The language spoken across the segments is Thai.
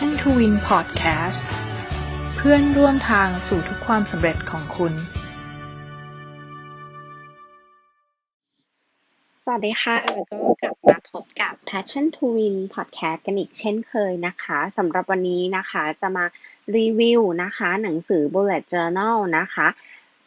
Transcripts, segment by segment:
Passion to Win Podcast เพื่อนร่วมทางสู่ทุกความสำเร็จของคุณ สวัสดีค่ะก็กลับมาพบกับ Passion to Win Podcast กันอีกเช่นเคยนะคะสำหรับวันนี้นะคะจะมารีวิวนะคะ หนังสือ Bullet Journal นะคะ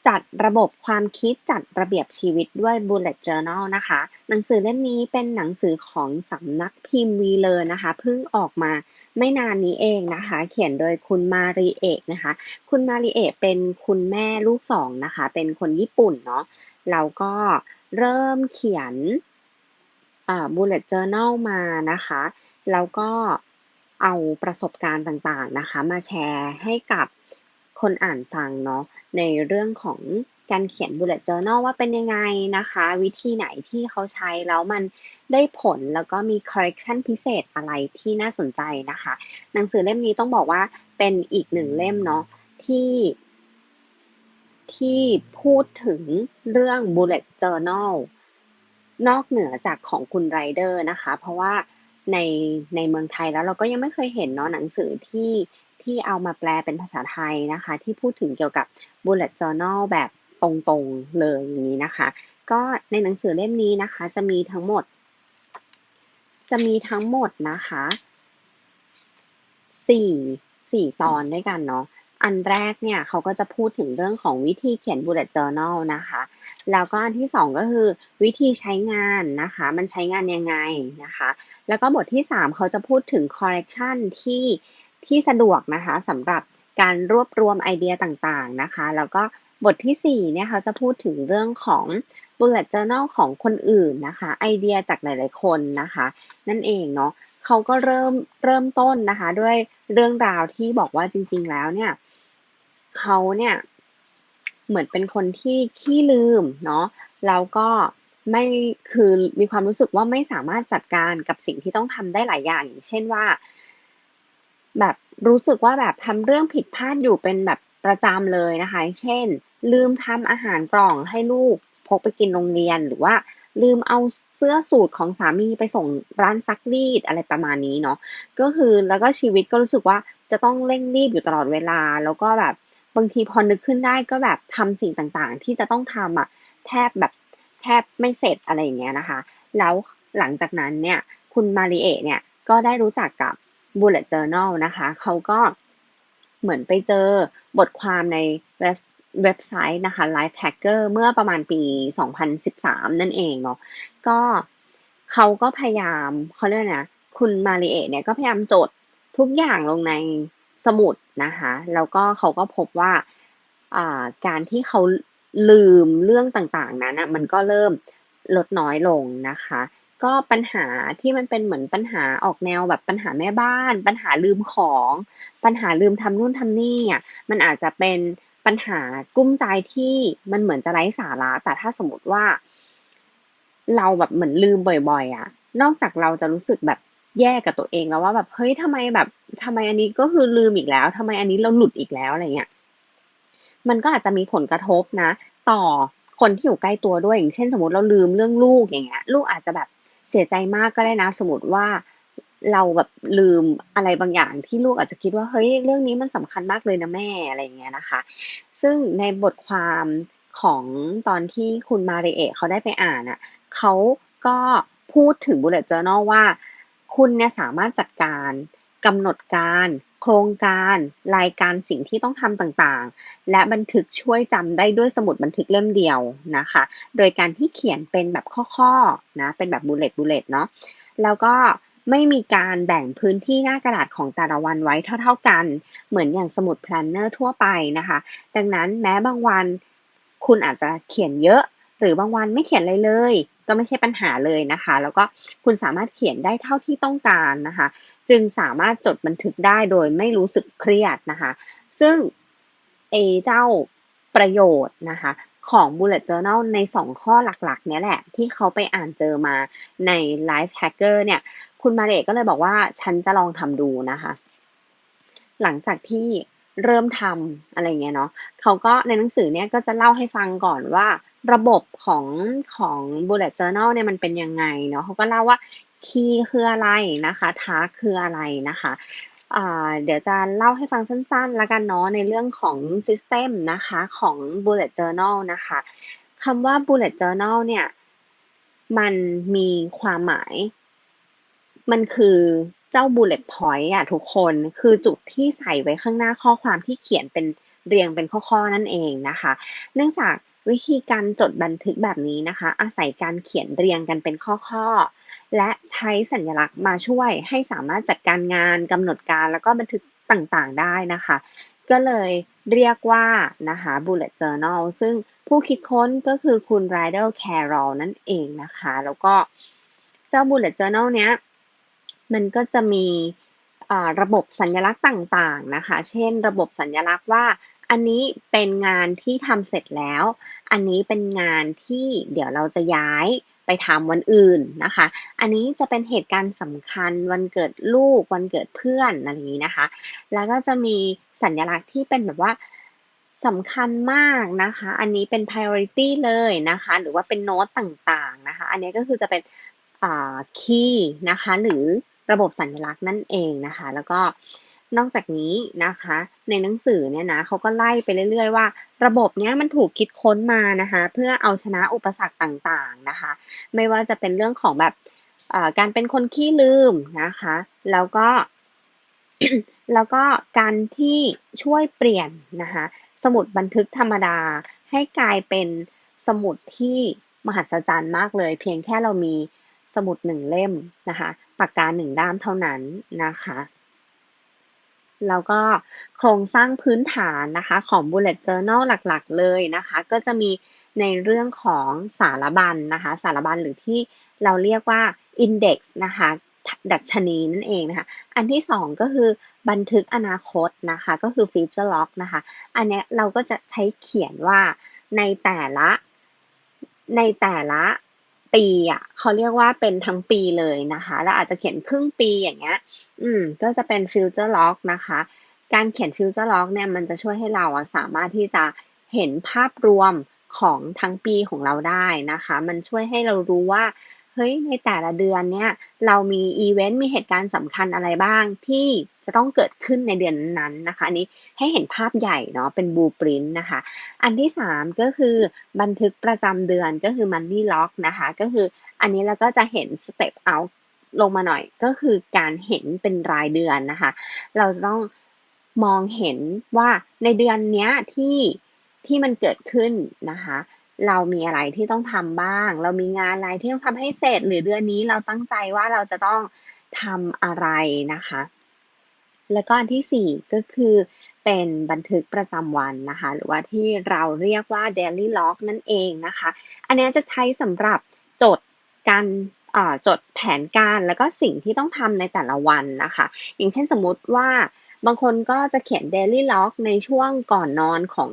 จัดระบบความคิดจัดระเบียบชีวิตด้วย Bullet Journal นะคะ หนังสือเล่มนี้เป็นหนังสือของสำนักพิมพ์วีเลอร์นะคะเพิ่งออกมา ไม่นานนี้เองนะคะ เขียนโดยคุณมาริเอกนะคะ คุณมาริเอกเป็นคุณแม่ลูกสองนะคะ เป็นคนญี่ปุ่นเนาะแล้วก็เริ่มเขียนอ่า bullet journal มานะคะ แล้วก็เอาประสบการณ์ต่างๆนะคะ มาแชร์ให้กับคนอ่านฟังเนาะในเรื่องของ การเขียน bullet journal ว่าเป็นยังไงนะคะ วิธีไหนที่เขาใช้แล้วมันได้ผลแล้วก็มี correction พิเศษอะไรที่น่าสนใจนะคะ หนังสือเล่มนี้ต้องบอกว่าเป็นอีกหนึ่งเล่มเนาะที่ที่พูดถึงเรื่อง bullet journal นอกเหนือจากของคุณไรเดอร์นะคะ เพราะว่าในในเมืองไทยแล้วเราก็ยังไม่เคยเห็นเนาะหนังสือที่ที่เอามาแปลเป็นภาษาไทยนะคะ ที่พูดถึงเกี่ยวกับ bullet journal แบบ ตรงๆเลยอย่างนี้นะคะ ก็ในหนังสือเล่มนี้นะคะ จะมีทั้งหมด จะมีทั้งหมดนะคะสี่สี่ตอนด้วยกันเนาะอันแรกเนี่ยเขาก็จะพูดถึงเรื่องของวิธีเขียน bullet journal นะคะ แล้วก็อันที่สองก็คือวิธีใช้งานนะคะ มันใช้งานยังไงนะคะ แล้วก็บทที่สามเขาจะพูดถึง correction ที่ที่สะดวกนะคะสำหรับการรวบรวมไอเดียต่างๆนะคะ แล้วก็ บทที่สี่เนี่ยเขาจะพูดถึงเรื่องของ bullet journal ของคนอื่นนะคะ ไอเดียจากหลาย ๆ คนนะคะ นั่นเองเนาะเขาก็เริ่มเริ่มต้นนะคะ ด้วยเรื่องราวที่บอกว่าจริง ๆ แล้วเนี่ยเขาเนี่ยเหมือนเป็นคนที่ขี้ลืมเนาะแล้วก็ไม่คือมีความรู้สึกว่าไม่สามารถจัดการกับสิ่งที่ต้องทำได้หลายอย่างอย่างเช่นว่า แบบรู้สึกว่าแบบทำเรื่องผิดพลาดอยู่เป็นแบบประจำเลยนะคะ เช่น ลืมทำอาหารกล่องให้ลูกพกไปกินโรงเรียนหรือว่าลืมเอาเสื้อสูทของสามีไปส่งร้านซักรีดอะไรประมาณนี้เนาะก็คือแล้วก็ชีวิตก็รู้สึกว่าจะต้องเร่งรีบอยู่ตลอดเวลา แล้วก็แบบบางทีพอนึกขึ้นได้ก็แบบทำสิ่งต่างๆ ที่จะต้องทำอะแทบแบบแทบไม่เสร็จอะไรอย่างเงี้ยนะคะ แล้วหลังจากนั้นเนี่ยคุณมาริเอะเนี่ยก็ได้รู้จักกับ bullet journal นะคะ เขาก็เหมือนไปเจอบทความใน เว็บไซต์นะคะ Life Hacker เมื่อประมาณปี 2013 นั่นเองเนาะก็เขาก็พยายามเขาเรียกนะคุณมาริเอเนี่ยก็พยายามจดทุกอย่างลงในสมุดนะคะ แล้วก็เขาก็พบว่าการที่เขาลืมเรื่องต่างๆนั้นนะมันก็เริ่มลดน้อยลงนะคะ ก็ปัญหาที่มันเป็นเหมือนปัญหาออกแนวแบบปัญหาแม่บ้าน ปัญหาลืมของ ปัญหาลืมทำนู่นทำนี่อะมันอาจจะเป็น ปัญหากุ้มใจที่มันเหมือนจะไร้สาระ แต่ถ้าสมมติว่า เราแบบเหมือนลืมบ่อยๆอะ นอกจากเราจะรู้สึกแบบแย่กับตัวเองแล้วว่าแบบเฮ้ยทำไมแบบทำไมอันนี้ก็คือลืมอีกแล้วทำไมอันนี้เราหลุดอีกแล้วอะไรเงี้ยมันก็อาจจะมีผลกระทบนะ ต่อคนที่อยู่ใกล้ตัวด้วยอย่างเช่น สมมติเราลืมเรื่องลูกอย่างเงี้ย ลูกอาจจะแบบเสียใจมากก็ได้นะ สมมติว่า เราแบบลืมอะไรบางอย่างที่ลูกอาจจะคิดว่าเฮ้ยเรื่องนี้มันสำคัญมากเลยนะแม่อะไรอย่างเงี้ยนะคะ ซึ่งในบทความของตอนที่คุณมาเรเอะเขาได้ไปอ่านอะเขาก็พูดถึง bullet journal ว่า คุณเนี่ยสามารถจัดการกำหนดการ โครงการ รายการสิ่งที่ต้องทำต่างๆ และบันทึกช่วยจำได้ด้วยสมุดบันทึกเล่มเดียวนะคะ โดยการที่เขียนเป็นแบบข้อๆนะเป็นแบบบูเลตบูเลตเนาะแล้วก็ ไม่มีการแบ่งพื้นที่หน้ากระดาษของแต่ละวันไว้เท่า ๆกัน เหมือนอย่างสมุดแพลนเนอร์ทั่วไปนะคะ ดังนั้นแม้บางวันคุณอาจจะเขียนเยอะ หรือบางวันไม่เขียนอะไรเลย ก็ไม่ใช่ปัญหาเลยนะคะ แล้วก็คุณสามารถเขียนได้เท่าที่ต้องการนะคะ จึงสามารถจดบันทึกได้โดยไม่รู้สึกเครียดนะคะ ซึ่งเอเจ้าประโยชน์นะคะของ bullet journal ใน 2 ข้อหลักๆ เนี้ยแหละ ที่เขาไปอ่านเจอมาใน life hacker เนี่ย คุณมาเรกก็เลยบอกว่าฉันจะลองทำดูนะคะ หลังจากที่เริ่มทำอะไรเงี้ยเนาะเขาก็ในหนังสือเนี่ยก็จะเล่าให้ฟังก่อนว่า ระบบของของ bullet journal เนี่ยมันเป็นยังไงเนาะเขาก็เล่าว่า key คืออะไรนะคะ tab คืออะไรนะคะเดี๋ยวจะเล่าให้ฟังสั้นๆ แล้วกันเนาะในเรื่องของ System นะคะของ Bullet Journal นะคะคำว่า Bullet Journal เนี่ยมันมีความหมาย มันคือเจ้า bullet point อะทุกคนคือจุดที่ใส่ไว้ข้างหน้าข้อความที่เขียนเป็นเรียงเป็นข้อๆนั่นเองนะคะ เนื่องจากวิธีการจดบันทึกแบบนี้นะคะ อาศัยการเขียนเรียงกันเป็นข้อๆ และใช้สัญลักษณ์มาช่วยให้สามารถจัดการงานกำหนดการแล้วก็บันทึกต่างๆได้นะคะ ก็เลยเรียกว่านะคะ bullet journal ซึ่งผู้คิดค้นก็คือคุณ Ryder Carroll นั่นเองนะคะ แล้วก็เจ้า bullet journal เนี้ย มันก็จะมีระบบสัญลักษณ์ต่างๆนะคะ เช่น ระบบสัญลักษณ์ว่า อันนี้เป็นงานที่ทำเสร็จแล้ว อันนี้เป็นงานที่เดี๋ยวเราจะย้ายไปทำวันอื่นนะคะ อันนี้จะเป็นเหตุการณ์สำคัญวันเกิดลูกวันเกิดเพื่อนอะไรนี้นะคะ แล้วก็จะมีสัญลักษณ์ที่เป็นแบบว่าสำคัญมากนะคะ อันนี้เป็น priority เลยนะคะ หรือว่าเป็นโน้ตต่างๆนะคะ อันนี้ก็คือจะเป็นคีย์นะคะ หรือ ระบบสัญลักษณ์นั่นเองนะคะ แล้วก็นอกจากนี้นะคะ ในหนังสือเนี่ยนะเขาก็ไล่ไปเรื่อย ๆ ว่า ระบบเนี้ยมันถูกคิดค้นมานะคะ เพื่อเอาชนะอุปสรรคต่างๆนะคะ ไม่ว่าจะเป็นเรื่องของแบบการเป็นคนขี้ลืมนะคะ แล้วก็แล้วก็การที่ช่วยเปลี่ยนนะคะ สมุดบันทึกธรรมดา ให้กลายเป็นสมุดที่มหัศจรรย์มากเลย เพียงแค่เรามีสมุดหนึ่งเล่มนะคะ ปากกาหนึ่งด้ามเท่านั้นนะคะแล้วก็โครงสร้างพื้นฐานนะคะของ bullet journal หลักๆ เลยนะคะ ก็จะมีในเรื่องของสารบัญนนะคะ สารบัญหรือที่เราเรียกว่า index นะคะ ดัชนีนั่นเองนะคะ อันที่สองก็คือบันทึกอนาคตนะคะ ก็คือ future log นะคะ อันนี้เราก็จะใช้เขียนว่าในแต่ละในแต่ละ ปีอะเขาเรียกว่าเป็นทั้งปีเลยนะคะแล้วอาจจะเขียนครึ่งปีอย่างเงี้ย อืม ก็จะเป็นฟิวเจอร์ล็อกนะคะ การเขียนฟิวเจอร์ล็อกเนี่ยมันจะช่วยให้เราอะสามารถที่จะเห็นภาพรวมของทั้งปีของเราได้นะคะ มันช่วยให้เรารู้ว่า เฮ้ยในแต่ละเดือนเนี่ยเรามีอีเวนต์มีเหตุการณ์สำคัญอะไรบ้างที่จะต้องเกิดขึ้นในเดือนนั้นนะคะอันนี้ให้เห็นภาพใหญ่เนาะเป็นบูปรินต์นะคะ อันที่สามก็คือบันทึกประจำเดือนก็คือ money log นะคะก็คืออันนี้เราก็จะเห็น step out ลงมาหน่อยก็คือการเห็นเป็นรายเดือนนะคะ เราจะต้องมองเห็นว่าในเดือนนี้ที่ที่มันเกิดขึ้นนะคะ เรามีอะไรที่ต้องทำบ้าง เรามีงานอะไรที่ต้องทำให้เสร็จ หรือเดือนนี้เราตั้งใจว่าเราจะต้องทำอะไรนะคะ แล้วก็อันที่สี่ก็คือเป็นบันทึกประจำวันนะคะ หรือว่าที่เราเรียกว่า daily log นั่นเองนะคะ อันนี้จะใช้สำหรับจดการจดแผนการแล้วก็สิ่งที่ต้องทำในแต่ละวันนะคะ อย่างเช่นสมมุติว่าบางคนก็จะเขียน daily log ในช่วงก่อนนอนของ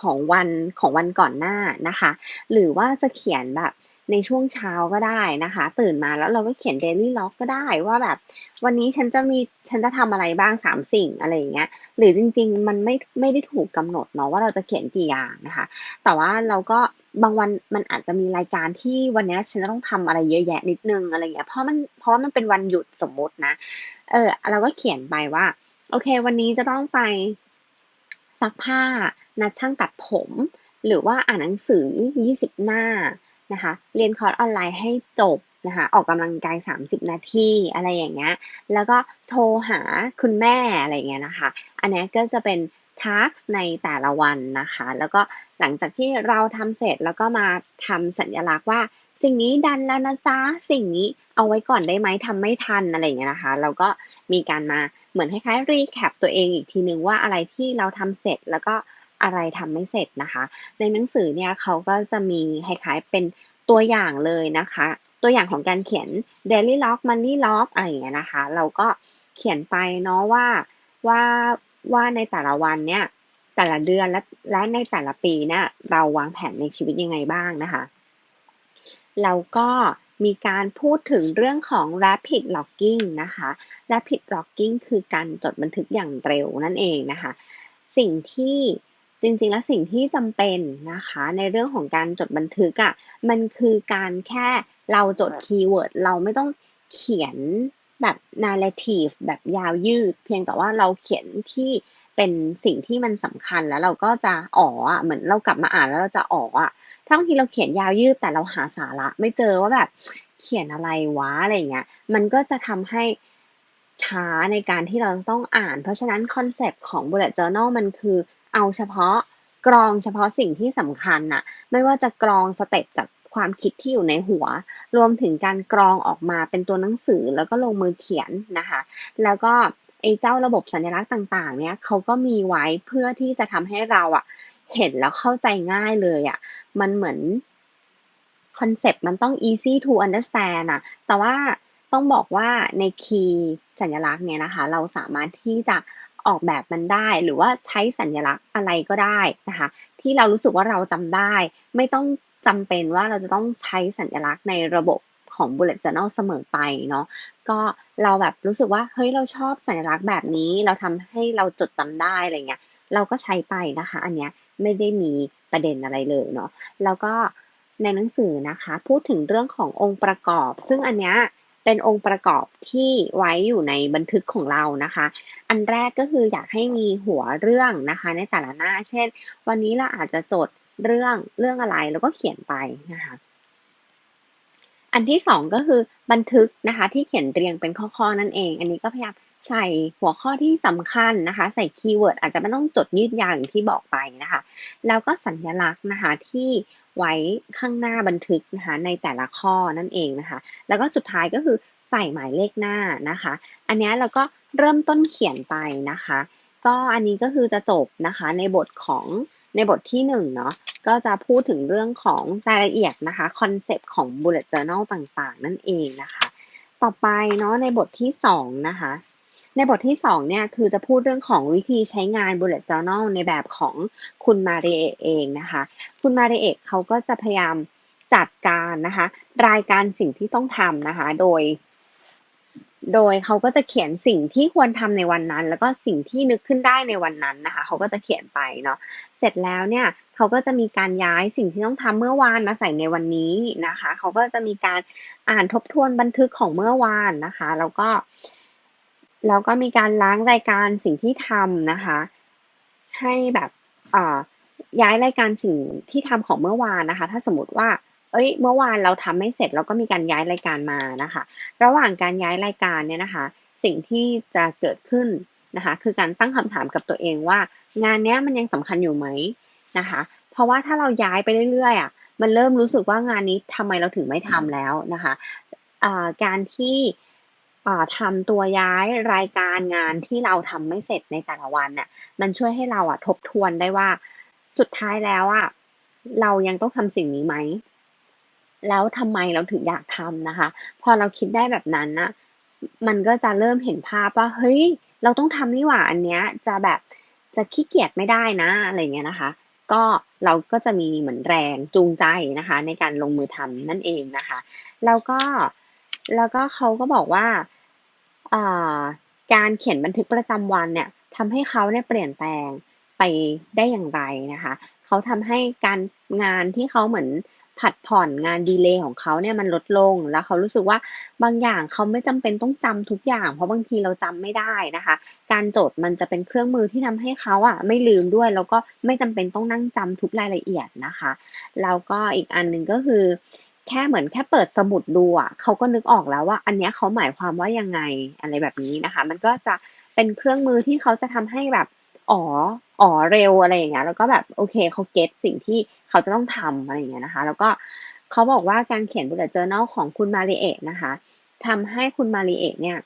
ของวันของวันก่อนหน้านะคะ หรือว่าจะเขียนแบบในช่วงเช้าก็ได้นะคะ ตื่นมาแล้วเราก็เขียนเดลี่ล็อกก็ได้ว่าแบบ วันนี้ฉันจะมีฉันจะทำอะไรบ้างสามสิ่งอะไรอย่างเงี้ยหรือจริง ๆ มันไม่ไม่ได้ถูกกำหนดเนาะว่าเราจะเขียนกี่อย่างนะคะ แต่ว่าเราก็บางวันมันอาจจะมีรายการที่วันนี้ฉันจะต้องทำอะไรเยอะแยะนิดนึงอะไรเงี้ยเพราะมันเพราะมันเป็นวันหยุดสมมตินะ เออเราก็เขียนไปว่า โอเค วันนี้จะต้องไป ซักผ้า นัดช่างตัดผม หรือว่าอ่านหนังสือ 20 หน้านะคะ เรียนคอร์สออนไลน์ให้จบนะคะ ออกกำลังกาย 30 นาทีอะไรอย่างเงี้ย แล้วก็โทรหาคุณแม่อะไรเงี้ยนะคะ อันนี้ก็จะเป็นทักในแต่ละวันนะคะ แล้วก็หลังจากที่เราทำเสร็จแล้วก็มาทำสัญลักษณ์ว่าสิ่งนี้ดันแล้วนะจ๊ะ สิ่งนี้เอาไว้ก่อนได้ไหมทำไม่ทันอะไรเงี้ยนะคะ เราก็มีการมา เหมือนคล้ายๆรีแคปตัวเองอีกทีนึงว่าอะไรที่เราทำเสร็จแล้วก็อะไรทำไม่เสร็จนะคะ ในหนังสือเนี่ยเขาก็จะมีคล้ายๆเป็นตัวอย่างเลยนะคะ ตัวอย่างของการเขียน daily log money log อะไรอย่างเงี้ยนะคะ เราก็เขียนไปเนาะว่าว่าว่าในแต่ละวันเนี่ยแต่ละเดือนและและในแต่ละปีเนี่ยเราวางแผนในชีวิตยังไงบ้างนะคะ แล้วก็ มีการพูดถึงเรื่องของ rapid logging นะคะ rapid logging คือการจดบันทึกอย่างเร็วนั่นเองนะคะ สิ่งที่จริงๆ แล้วสิ่งที่จำเป็นนะคะ ในเรื่องของการจดบันทึกอะ่ะมันคือการแค่เราจดคีย์เวิร์ดเราไม่ต้องเขียนแบบ narrative แบบยาวยืด เพียงแต่ว่าเราเขียนที่ เป็นสิ่งที่มันสำคัญแล้วเราก็จะอ๋ออะเหมือนเรากลับมาอ่านแล้วเราจะอ๋ออะถ้าบางทีเราเขียนยาวยืดแต่เราหาสาระ ไม่เจอว่าแบบเขียนอะไรวะอะไรเงี้ย มันก็จะทำให้ช้าในการที่เราต้องอ่าน เพราะฉะนั้นคอนเซปต์ของ bullet journal มันคือเอาเฉพาะกรองเฉพาะสิ่งที่สำคัญน่ะ ไม่ว่าจะกรองสเต็ปจากความคิดที่อยู่ในหัว รวมถึงการกรองออกมาเป็นตัวหนังสือแล้วก็ลงมือเขียนนะคะ แล้วก็ ไอ้เจ้าระบบสัญลักษณ์ต่าง ๆ เนี่ยเขาก็มีไว้เพื่อที่จะทำให้เราอะเห็นแล้วเข้าใจง่ายเลยอะมันเหมือนคอนเซปต์มันต้อง easy to understand อะแต่ว่าต้องบอกว่าในคีย์สัญลักษณ์เนี่ยนะคะ เราสามารถที่จะออกแบบมันได้ หรือว่าใช้สัญลักษณ์อะไรก็ได้นะคะ ที่เรารู้สึกว่าเราจำได้ ไม่ต้องจำเป็นว่าเราจะต้องใช้สัญลักษณ์ในระบบ ของ bullet journal เสมอไปเนาะก็เราแบบรู้สึกว่าเฮ้ยเราชอบสัญลักษณ์แบบนี้ เราทำให้เราจดจำได้อะไรเงี้ยเราก็ใช้ไปนะคะ อันเนี้ยไม่ได้มีประเด็นอะไรเลยเนาะแล้วก็ในหนังสือนะคะ พูดถึงเรื่องขององค์ประกอบ ซึ่งอันเนี้ยเป็นองค์ประกอบที่ไว้อยู่ในบันทึกของเรานะคะ อันแรกก็คืออยากให้มีหัวเรื่องนะคะ ในแต่ละหน้า เช่น วันนี้เราอาจจะจดเรื่องเรื่องอะไรแล้วก็เขียนไปนะคะ อันที่สองก็คือบันทึกนะคะที่เขียนเรียงเป็นข้อๆนั่นเอง อันนี้ก็พยายามใส่หัวข้อที่สำคัญนะคะ ใส่คีย์เวิร์ดอาจจะไม่ต้องจดยืดยาวอย่างที่บอกไปนะคะ แล้วก็สัญลักษณ์นะคะที่ไว้ข้างหน้าบันทึกนะคะในแต่ละข้อนั่นเองนะคะ แล้วก็สุดท้ายก็คือใส่หมายเลขหน้านะคะ อันนี้เราก็เริ่มต้นเขียนไปนะคะ ก็อันนี้ก็คือจะจบนะคะในบทของ ในบทที่หนึ่งเนาะก็จะพูดถึงเรื่องของรายละเอียดนะคะคอนเซปต์ของ bullet journal ต่างๆ นั่นเองนะคะ ต่อไปเนาะในบทที่สองนะคะในบทที่สองเนี่ยคือจะพูดเรื่องของวิธีใช้งาน bullet journal ในแบบของคุณมาเรเองนะคะ คุณมาเรเอกเขาก็จะพยายามจัดการนะคะ รายการสิ่งที่ต้องทำนะคะ โดย โดยเขาก็จะเขียนสิ่งที่ควรทำในวันนั้น แล้วก็สิ่งที่นึกขึ้นได้ในวันนั้นนะคะ เขาก็จะเขียนไปเนาะ เสร็จแล้วเนี่ยเขาก็จะมีการย้ายสิ่งที่ต้องทำเมื่อวานมาใส่ในวันนี้นะคะ เขาก็จะมีการอ่านทบทวนบันทึกของเมื่อวานนะคะ แล้วก็แล้วก็มีการล้างรายการสิ่งที่ทำนะคะ ให้แบบย้ายรายการสิ่งที่ทำของเมื่อวานนะคะ ถ้าสมมติว่า เอ้ย เมื่อวานเราทำไม่เสร็จเราก็มีการย้ายรายการมานะคะ ระหว่างการย้ายรายการเนี่ยนะคะ สิ่งที่จะเกิดขึ้นนะคะ คือการตั้งคำถามกับตัวเองว่า งานนี้มันยังสำคัญอยู่ไหมนะคะ เพราะว่าถ้าเราย้ายไปเรื่อยๆอะมันเริ่มรู้สึกว่างานนี้ทำไมเราถึงไม่ทำแล้วนะคะการที่ทำตัวย้ายรายการงานที่เราทำไม่เสร็จในแต่ละวันน่ะ มันช่วยให้เราอะทบทวนได้ว่า สุดท้ายแล้วอะเรายังต้องทำสิ่งนี้ไหม แล้วทำไมเราถึงอยากทำนะคะ พอเราคิดได้แบบนั้นนะมันก็จะเริ่มเห็นภาพว่าเฮ้ย เราต้องทำนี่หว่าอันเนี้ยจะแบบจะขี้เกียจไม่ได้นะอะไรเงี้ยนะคะ ก็เราก็จะมีเหมือนแรงจูงใจนะคะ ในการลงมือทำนั่นเองนะคะ แล้วก็แล้วก็เขาก็บอกว่าการเขียนบันทึกประจำวันเนี่ยทำให้เขาเนี่ยเปลี่ยนแปลงไปได้อย่างไรนะคะ เขาทำให้การงานที่เขาเหมือน ผัดผ่อนงานดีเลย์ของเขาเนี่ยมันลดลง แล้วเขารู้สึกว่าบางอย่างเขาไม่จำเป็นต้องจำทุกอย่าง เพราะบางทีเราจำไม่ได้นะคะ การจดมันจะเป็นเครื่องมือที่ทำให้เขาอะไม่ลืมด้วย แล้วก็ไม่จำเป็นต้องนั่งจำทุกรายละเอียดนะคะแล้วก็อีกอันหนึ่งก็คือ แค่เหมือนแค่เปิดสมุดดูอะเขาก็นึกออกแล้วว่า อันนี้เขาหมายความว่ายังไงอะไรแบบนี้นะคะ มันก็จะเป็นเครื่องมือที่เขาจะทำให้แบบ อ๋อ อ๋อเร็วอะไรอย่างเงี้ย แล้วก็แบบโอเคเขาเก็ตสิ่งที่เขาจะต้องทำอะไรอย่างเงี้ยนะคะ แล้วก็เขาบอกว่าการเขียน bullet journal ของคุณมาริเอะนะคะทำให้คุณมาริเอะเนี่ย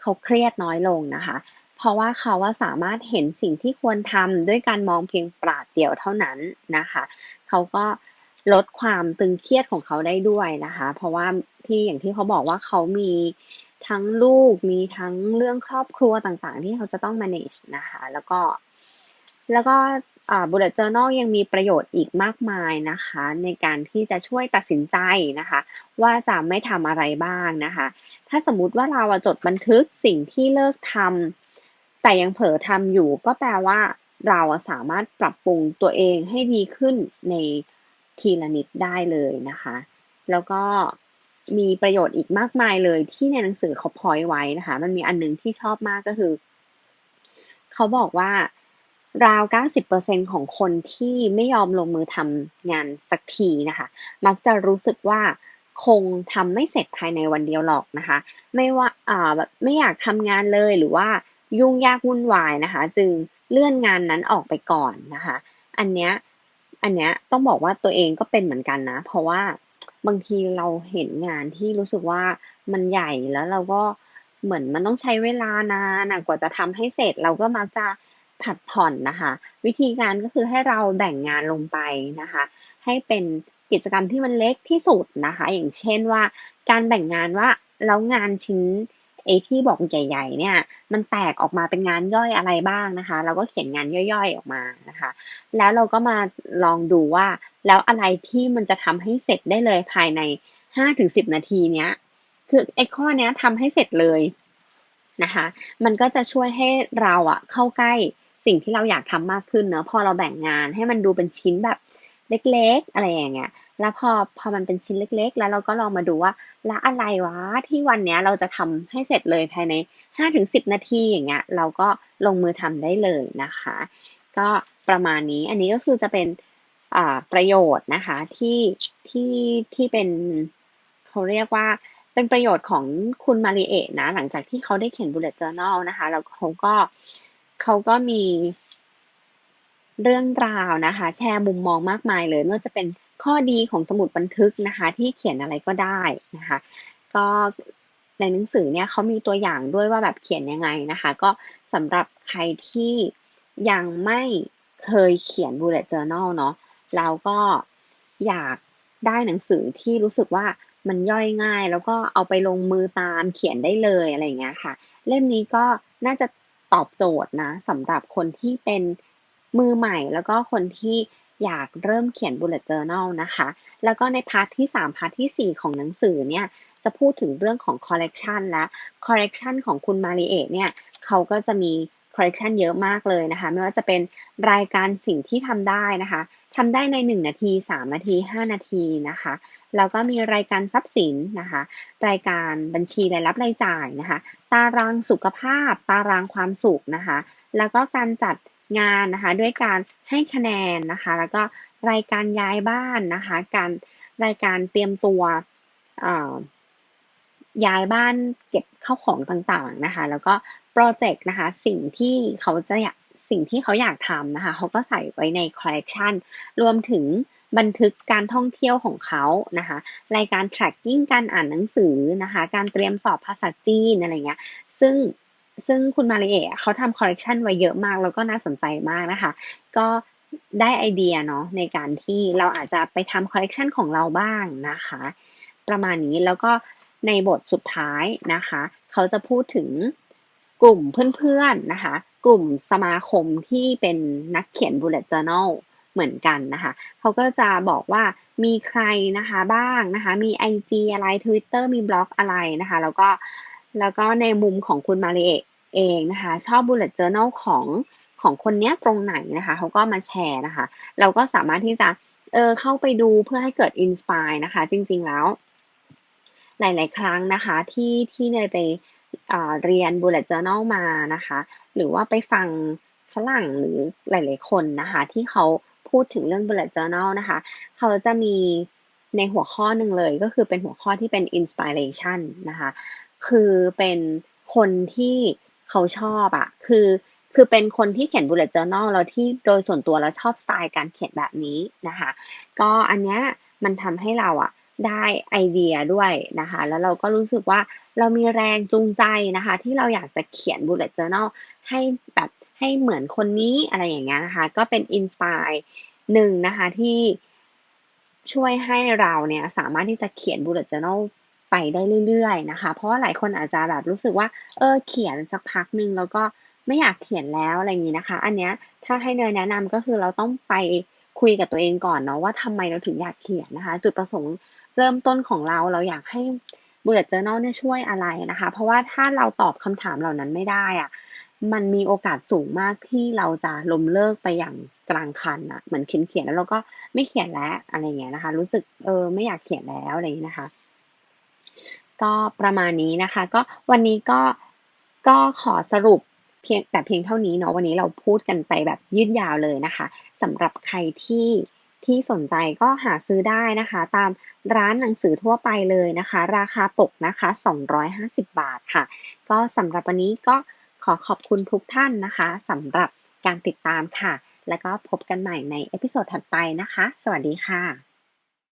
เขาเครียดน้อยลงนะคะ เพราะว่าเขาว่าสามารถเห็นสิ่งที่ควรทำด้วยการมองเพียงปราดเดียวเท่านั้นนะคะ เขาก็ลดความตึงเครียดของเขาได้ด้วยนะคะ เพราะว่าที่อย่างที่เขาบอกว่าเขามี ทั้งลูกมีทั้งเรื่องครอบครัวต่างๆ ที่เขาจะต้อง manage นะคะ แล้วก็ แล้วก็ bullet journal ยังมีประโยชน์อีกมากมายนะคะ ในการที่จะช่วยตัดสินใจนะคะ ว่าจะไม่ทำอะไรบ้างนะคะ ถ้าสมมติว่าเราจดบันทึกสิ่งที่เลิกทำแต่ยังเผลอทำอยู่ก็แปลว่าเราสามารถปรับปรุงตัวเองให้ดีขึ้นในทีละนิดได้เลยนะคะ แล้วก็ มีประโยชน์อีกมากมายเลยที่ในหนังสือเขาพอยไว้นะคะ มันมีอันนึงที่ชอบมากก็คือ เขาบอกว่าราว 90%ของคนที่ไม่ยอมลงมือทำงานสักทีนะคะ มักจะรู้สึกว่าคงทำไม่เสร็จภายในวันเดียวหรอกนะคะ ไม่ว่าอ่าแบบไม่อยากทำงานเลยหรือว่ายุ่งยากวุ่นวายนะคะ จึงเลื่อนงานนั้นออกไปก่อนนะคะ อันเนี้ยอันเนี้ยต้องบอกว่าตัวเองก็เป็นเหมือนกันนะ เพราะว่า บางทีเราเห็นงานที่รู้สึกว่ามันใหญ่แล้วเราก็เหมือนมันต้องใช้เวลานานกว่าจะทำให้เสร็จเราก็มักจะผัดผ่อนนะคะ วิธีการก็คือให้เราแบ่งงานลงไปนะคะ ให้เป็นกิจกรรมที่มันเล็กที่สุดนะคะ อย่างเช่นว่าการแบ่งงานว่าแล้วงานชิ้นไอที่บอกใหญ่ ๆ เนี่ย มันแตกออกมาเป็นงานย่อยอะไรบ้างนะคะ เราก็เขียนงานย่อยๆออกมานะคะ แล้วเราก็มาลองดูว่า แล้วอะไรที่มันจะทำให้เสร็จได้เลยภายในห้าถึงสิบนาทีเนี้ย คือไอ้ข้อเนี้ยทำให้เสร็จเลยนะคะ มันก็จะช่วยให้เราอะเข้าใกล้สิ่งที่เราอยากทำมากขึ้นเนอะพอเราแบ่งงานให้มันดูเป็นชิ้นแบบเล็กๆ อะไรอย่างเงี้ย แล้วพอพอมันเป็นชิ้นเล็ก ๆ แล้วเราก็ลองมาดูว่าล้วอะไรวะที่วันเนี้ยเราจะทำให้เสร็จเลยภายในห้าถึงสิบนาทีอย่างเงี้ย เราก็ลงมือทำได้เลยนะคะ ก็ประมาณนี้ อันนี้ก็คือจะเป็น ประโยชน์นะคะที่ที่ที่เป็นเขาเรียกว่าเป็นประโยชน์ของคุณมาริเอะนะ หลังจากที่เขาได้เขียน bullet journal นะคะ แล้วเขาก็เขาก็มีเรื่องราวนะคะ แชร์มุมมองมากมายเลยไม่ว่าจะเป็นข้อดีของสมุดบันทึกนะคะ ที่เขียนอะไรก็ได้นะคะ ก็ในหนังสือเนี่ยเขามีตัวอย่างด้วยว่าแบบเขียนยังไงนะคะ ก็สำหรับใครที่ยังไม่เคยเขียน bullet journal เนาะ แล้วก็อยากได้หนังสือที่รู้สึกว่ามันย่อยง่าย แล้วก็เอาไปลงมือตามเขียนได้เลยอะไรอย่างเงี้ยค่ะ เล่มนี้ก็น่าจะตอบโจทย์นะสำหรับคนที่เป็นมือใหม่แล้วก็คนที่อยากเริ่มเขียน bullet journal นะคะ แล้วก็ในพาร์ทที่ 3 พาร์ทที่ 4 ของหนังสือเนี่ย จะพูดถึงเรื่องของ collection และ collection ของคุณมาริเอะเนี่ย เขาก็จะมี collection เยอะมากเลยนะคะ ไม่ว่าจะเป็นรายการสิ่งที่ทำได้นะคะ ทำได้ใน 1 นาที 3 นาที 5 นาทีนะคะ แล้วก็มีรายการทรัพย์สินนะคะ รายการบัญชีรายรับรายจ่ายนะคะ ตารางสุขภาพ ตารางความสุขนะคะ แล้วก็การจัดงานนะคะด้วยการให้คะแนนนะคะ แล้วก็รายการย้ายบ้านนะคะ การรายการเตรียมตัวย้ายบ้านเก็บเข้าของต่างๆนะคะ แล้วก็โปรเจกต์นะคะ สิ่งที่เขาจะอยาก สิ่งที่เขาอยากทำนะคะ เขาก็ใส่ไว้ในคอลเลกชันรวมถึงบันทึกการท่องเที่ยวของเขานะคะ รายการ tracking การอ่านหนังสือนะคะ การเตรียมสอบภาษาจีนอะไรเงี้ย ซึ่งซึ่งคุณมาริเอะเขาทำคอลเลกชันไว้เยอะมาก แล้วก็น่าสนใจมากนะคะ ก็ได้ไอเดียเนาะในการที่เราอาจจะไปทำคอลเลกชันของเราบ้างนะคะ ประมาณนี้แล้วก็ในบทสุดท้ายนะคะ เขาจะพูดถึง กลุ่มเพื่อนๆนะคะ กลุ่มสมาคมที่เป็นนักเขียน bullet journal เหมือนกันนะคะ เขาก็จะบอกว่ามีใครนะคะบ้างนะคะ มี IG อะไร Twitter มีบล็อกอะไรนะคะ แล้วก็แล้วก็ในมุมของคุณมาริเอเองนะคะ ชอบ bullet journal ของของคนเนี้ยตรงไหนนะคะ เขาก็มาแชร์นะคะ เราก็สามารถที่จะเออเข้าไปดูเพื่อให้เกิดอินสปายนะคะ จริงๆแล้ว หลาย ๆ ครั้งนะคะ ที่ที่เนยไป เรียน bullet journal มานะคะ หรือว่าไปฟังฝรั่งหรือหลาย ๆ คนนะคะ ที่เขาพูดถึงเรื่อง bullet journal นะคะ เขาจะมีในหัวข้อหนึ่งเลยก็คือเป็นหัวข้อที่เป็น inspiration นะคะ คือเป็นคนที่เขาชอบอะคือคือเป็นคนที่เขียน bullet journal แล้วที่โดยส่วนตัวแล้วชอบสไตล์การเขียนแบบนี้นะคะ ก็อันเนี้ยมันทำให้เราอะ ได้ไอเดียด้วยนะคะ แล้วเราก็รู้สึกว่าเรามีแรงจูงใจนะคะ ที่เราอยากจะเขียน bullet journal ให้แบบให้เหมือนคนนี้อะไรอย่างเงี้ยนะคะ ก็เป็นอินสปายหนึ่งนะคะที่ช่วยให้เราเนี่ยสามารถที่จะเขียน bullet journal ไปได้เรื่อยๆนะคะ เพราะว่าหลายคนอาจจะแบบรู้สึกว่า เออเขียนสักพักหนึ่งแล้วก็ไม่อยากเขียนแล้วอะไรอย่างนี้นะคะ อันเนี้ยถ้าให้เนยแนะนำก็คือเราต้องไปคุยกับตัวเองก่อนเนาะว่าทำไมเราถึงอยากเขียนนะคะ จุดประสงค์ เริ่มต้นของเราเราอยากให้ bullet journal เนี่ยช่วยอะไรนะคะ เพราะว่าถ้าเราตอบคำถามเหล่านั้นไม่ได้อะมันมีโอกาสสูงมากที่เราจะล้มเลิกไปอย่างกลางคันอะเหมือนเขียนเขียนแล้วเราก็ไม่เขียนแล้วอะไรเงี้ยนะคะ รู้สึกเออไม่อยากเขียนแล้วอะไรอย่างนี้นะคะ ก็ประมาณนี้นะคะ ก็วันนี้ก็ก็ขอสรุปเพียงแต่เพียงเท่านี้เนาะวันนี้เราพูดกันไปแบบยืดยาวเลยนะคะสำหรับใครที่ ที่สนใจก็หาซื้อได้นะคะ ตามร้านหนังสือทั่วไปเลยนะคะ ราคาปกนะคะ 250 บาทค่ะ ก็สำหรับวันนี้ก็ขอขอบคุณทุกท่านนะคะสำหรับการติดตามค่ะ แล้วก็พบกันใหม่ในเอพิโซดถัดไปนะคะ สวัสดีค่ะ